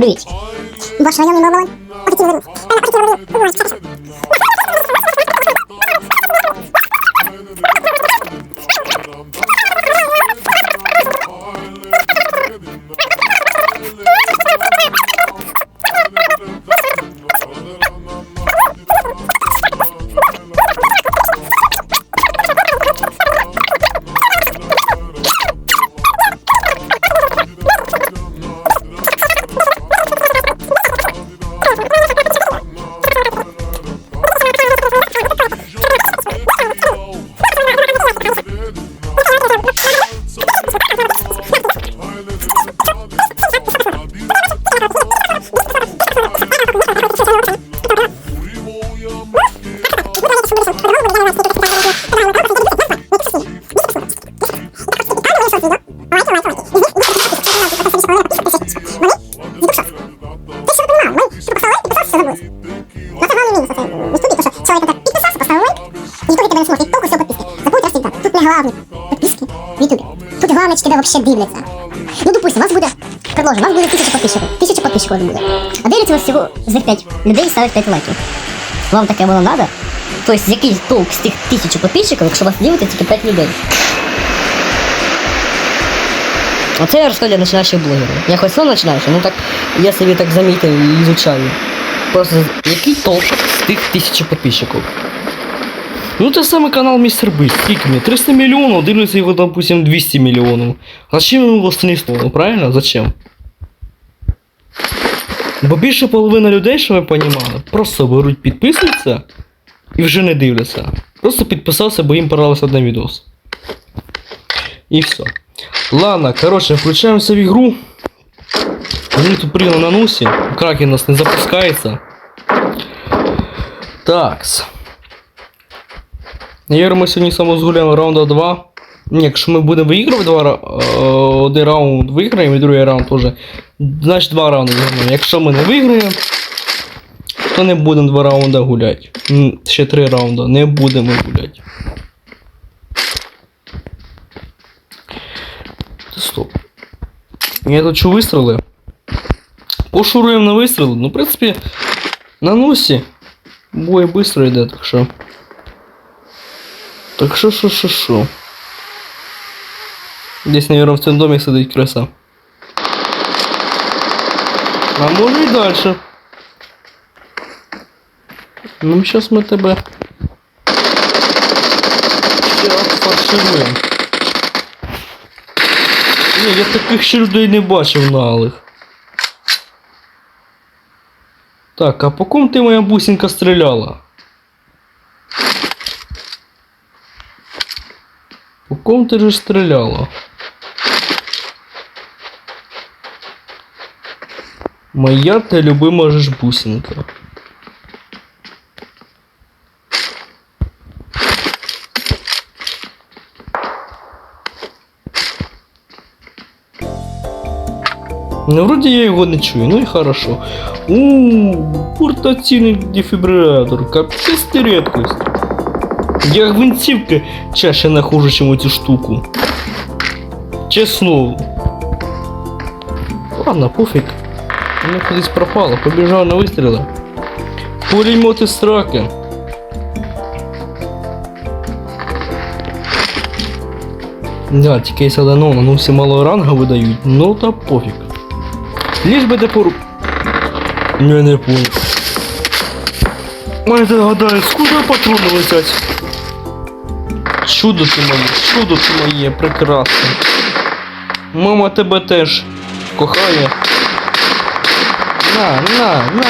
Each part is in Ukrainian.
Привіт. Ваш районний моволон. Офіційний вимог. Офіційний вимог. Тут Вообще дивляться. Ну, допустим, вас буде, предложим, вас буде тисяча підписчиків. Тисяча підписчиків буде. А дивляться вас всього з 5 людей ставить 5 лайків. Вам таке воно надо? Тобто, який толк з тих тисячі підписчиків, якщо вас дивиться тільки 5 людей? Оце я розказую для починаючих блогерів. Я хоч сам починаючий, ну так я собі так замітив і ізучаю. Просто який толк з тих тисячі підписчиків? Ну те саме канал Містер Бист, скільки мені? 300 мільйонів, дивляться його, допустим, 200 мільйонів. Зачем йому власне слово, правильно? Зачем? Бо більше половина людей, що ви розуміли, просто беруть, підписуються і вже не дивляться. Просто підписався, бо їм понравилось одне відос. І все. Ладно, коротше, включаємося в ігру. Вони тут прийняли на носі. Кракен нас не запускається. Такс. Ігор ми сьогодні само згуляємо раунда 2. Ні, якщо ми будемо виігрувати два, е, один раунд виграємо і другий раунд теж. Значить два раунди виграємо. Якщо ми не виграємо, то не будемо два раунди гуляти. Ще три раунди. Не будемо гуляти. Стоп. Я тут що вистріли? Пошуруємо на вистріли. Ну, в принципі, на носі бой швидко йде, так що. Так що, що, що, що? Десь, наверное, в цьому домі сидить краса. А може і далі. Ну, зараз ми тебе. Ще фаршируємо. Ні, я таких ще людей не бачив налих. Так, а по ком ти моя бусинка стріляла? По ком ти же стріляла? Моя ти любима же ж бусинка. Ну, вроде я его не чую, ну и хорошо. У, портативный дефибриллятор, капец ты редкость. Я гвинтівки чаще нахожу, чем эту штуку. Чесно. Ладно, пофиг. Воно кудись пропало, побіжав на вистріли. Пулемети страки. Да, тільки якщо дано, ну всі мало ранга видають, ну та пофіг. Ліж би де пору... Не, не понял. Ой, ти гадаєш, куди патрони летять? Чудо ти моє, чудо ти моє, прекрасне. Мама тебе теж кохає. На, на, на.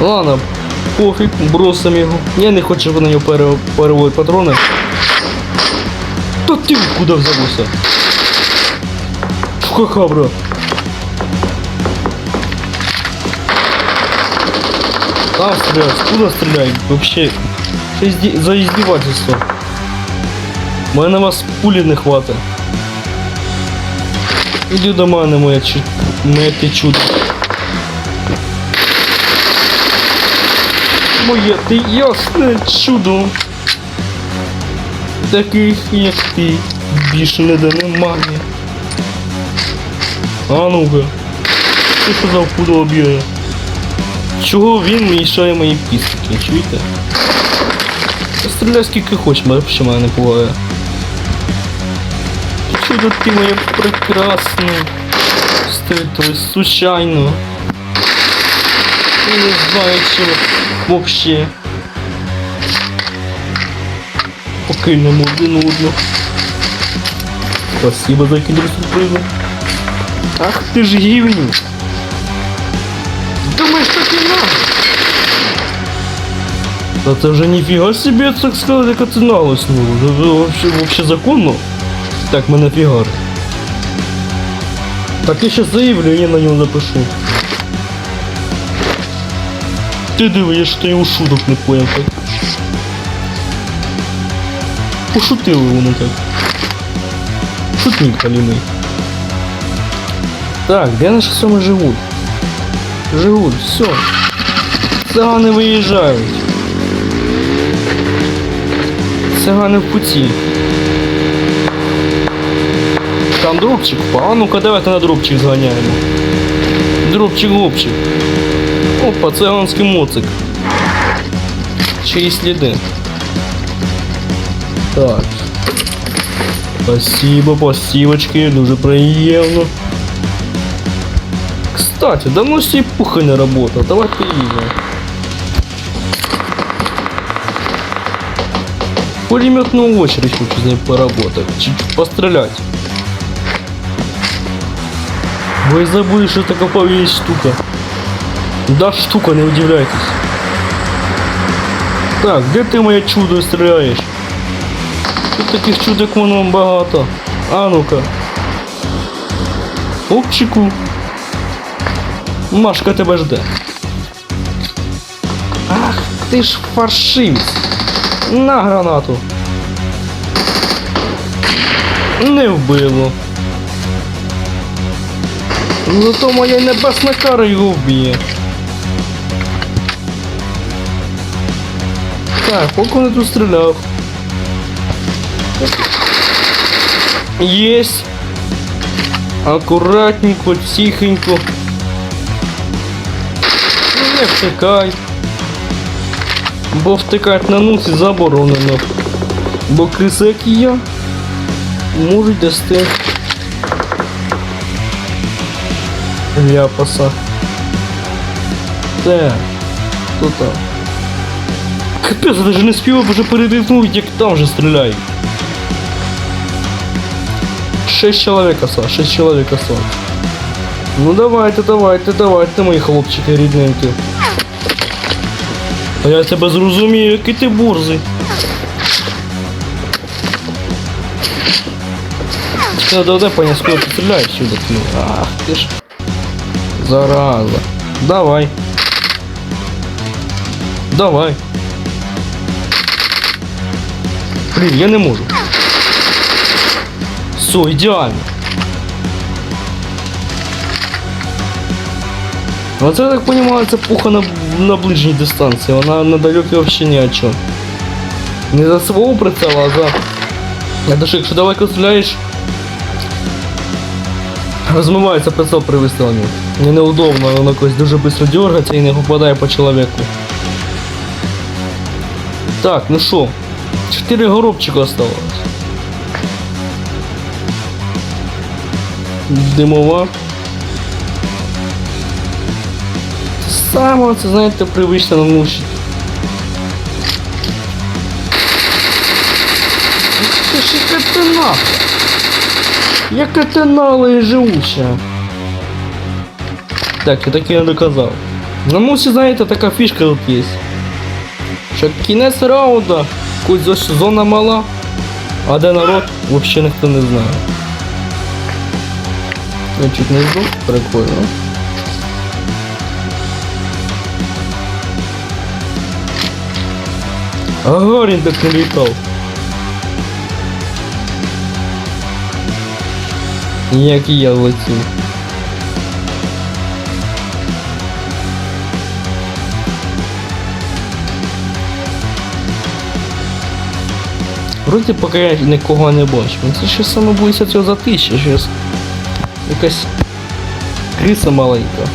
Ладно, пофіг, бросим його. Я не хочу, на нього пере... переводити патрони. Та ти куди взялося? Ха-ха, брат. А, стрелять, куда стрелять? Вообще, за издевательство? Мене на вас пулі не хватить. Іди до мене, моя чу... моє ти чудо. Моє ти ясне чудо. Таких, як ти, більше ніде немає. А ну-ка. Ти що за пудо бігає? Чого він мішає мої пістики, чуєте? Та Стріляй скільки мене ще мене не буває. Чудо ти моє прекрасне. Стрітове, случайно. Я не знаю, чи вообще. Покинемо один одного. Спасибо за кіндер сюрпризу. Ах ти ж гівню. Думаєш, так і надо? Та це вже ніфіга собі, так сказати, яка це наглость, ну. Це вообще, вообще законно. Так, мене фігар. Так я ще заявлення на нього запишу. Ти диви, я ж ти його шуток не поняв так. Пошутили вони так. Шутник халімий. Так, де наші сьоми живуть? Живуть, все. Цигани виїжджають. Цигани в путі. Там дробчик впав. А ну-ка давайте на дробчик зганяємо. Дробчик гопчик. Опа, циганський моцик. Чиї сліди. Так. Спасибо, спасибочки, дуже приємно. Кстати, давно сей пуха не работал. Давай поедем. Пулеметную очередь хочу с ней поработать. Чуть-чуть пострелять. Вы забыли, что это какая есть штука. Да, штука, не удивляйтесь. Так, де ти моє чудо стріляєш? Тут таких чудок воно багато. А ну-ка. Опчику. Машка тебе жде. Ах, ти ж фаршивець. На гранату. Не вбило. Зато моя небесна кара його вб'є. Так, поки не тут стріляв. Єсть. Акуратненько, тихенько. Не втикай. Бо втикати на носі заборонено. Бо і я, можуть дасти ляпаса. Так, хто там? Капець, я даже не співав вже передихнути, як там же стріляють. Шесть человек осталось, шесть человек осталось. Ну давайте, давайте, давайте, мої хлопчики рідненькі. А я тебе зрозумію, який ти бурзий. Все, давай ты стреляешь сюда. Ну, ах, ты ж. Зараза. Давай. Давай. Блин, я не можу. Все, ідеально. Ну це, я так понимаю, це пуха на, на ближній дистанції, вона на далекій вообще ні о чому. Не за свого прицела, а за... Я даже якщо далеко стріляєш, розмивається прицел при вистріленні. Мені неудобно, воно якось дуже швидко дергається і не попадає по чоловіку. Так, ну що, чотири горобчика осталось. Димова. Саме це, знаєте, привично намучить. Яка ти нахуй? Яка ти і живуча. Так, я таки не доказав. На мусі, знаєте, така фішка тут є. Що кінець раунда, хоч ось зона мала, а де народ, взагалі ніхто не знає. Я чуть не сдох, прикольно. Агорин так налетал. Як і я летів. Вроді поки я нікого не бачу. Це ще саме боюся цього за щось. Якась криса маленька.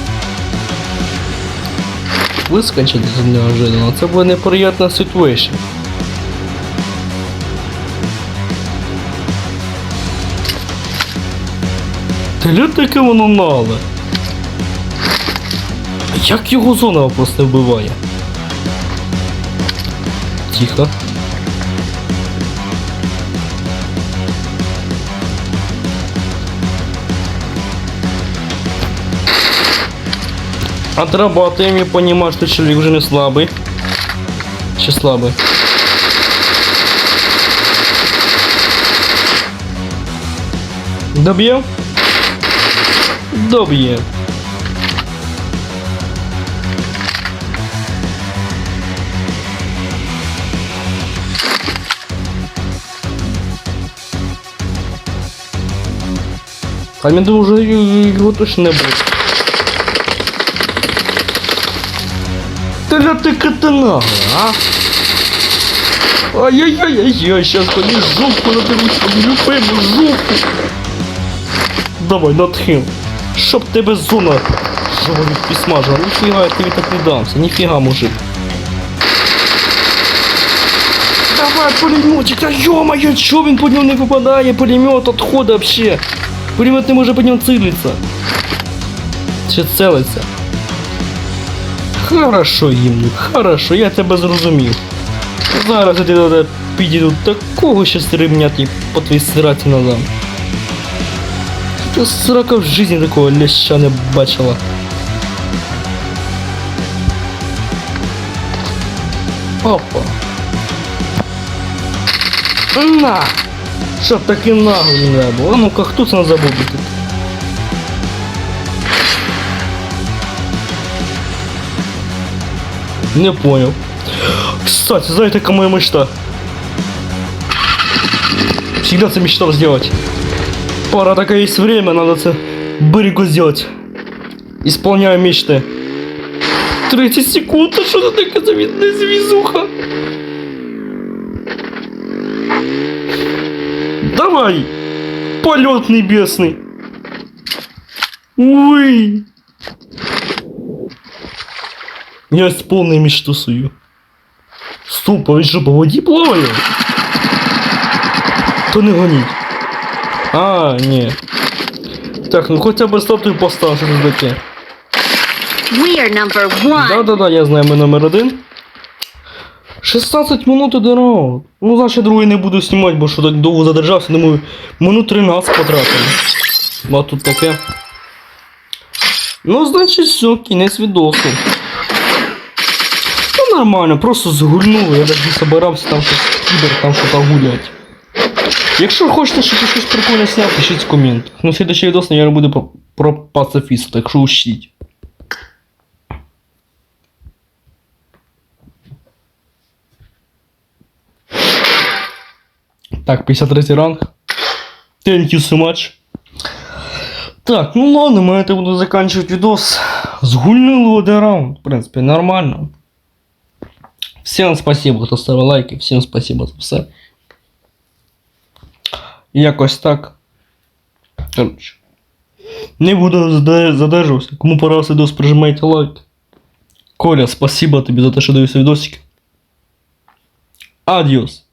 Вискочить неожиданно. Це буде неприємна ситуація. Та ля таке воно надо. Як його зона просто вбиває? Тихо. Отрабатываем, я понимаю, что человек уже не слабый. Че слабый? Добьем? Добьем. Думаю, уже его точно не будет. Та ля ти катана, а? Ай-яй-яй-яй, сейчас ходишь жопку на тебе, любиму жопку. Давай, натхил. Щоб тебе зона живо підсмажила. Ніфіга, я тобі так не дамся. Ніфіга, мужик. Давай, пулеметчик, та ё-моё, чё він по ньому не попадає? Пулемет отхода вообще. Пулемет не може по ньому цілиться. Чи целиться? Хорошо, гімнюк, хорошо, я тебе зрозумів. Зараз я тебе підійду такого щас ремняти по твоїй сраці надам. Та срака в житті такого ляща не бачила. Опа. На! Щоб таки нагло не було. А ну-ка, хто це не забув Не понял. Кстати, знаете, какая моя мечта? Всегда это мечтал сделать. Пора такая есть время, надо это быренько сделать. Исполняю мечты. 30 секунд, а что это такая завидная звезуха? Давай! Полет небесный! Уй! Я исполнил мечту свою. Стоп, а він що по воді плаває? То не гоніть. А, ні. Так, ну хоча б статую постав, що таке. We are number one. Да-да-да, я знаю, ми номер один. 16 минут один раунд. Ну, значить, другий не буду знімати, бо що так довго задержався, думаю, минут 13 потратив. А тут таке. Ну, значить, все, кінець відосу. Нормально, просто згульнули, я навіть не собирався там щось кібер, там щось гулять. Якщо хочете, щоб я щось прикольне сняв, пишіть в коментах. Ну, слідчий відос, наверное, буде про, про пацифіста, так що учтіть. Так, 53 ранг. Thank you so much. Так, ну ладно, мы это буду заканчивать видос. Сгульнул один раунд. В принципе, нормально. Всем спасибо, хто ставив лайки. Всім спасибо за все. Якось так. Короче. Не буду зада- задержуватися. Кому понравився відос, прижимайте лайк. Коля, спасибо тобі за те, що дивився відосики. Адіос.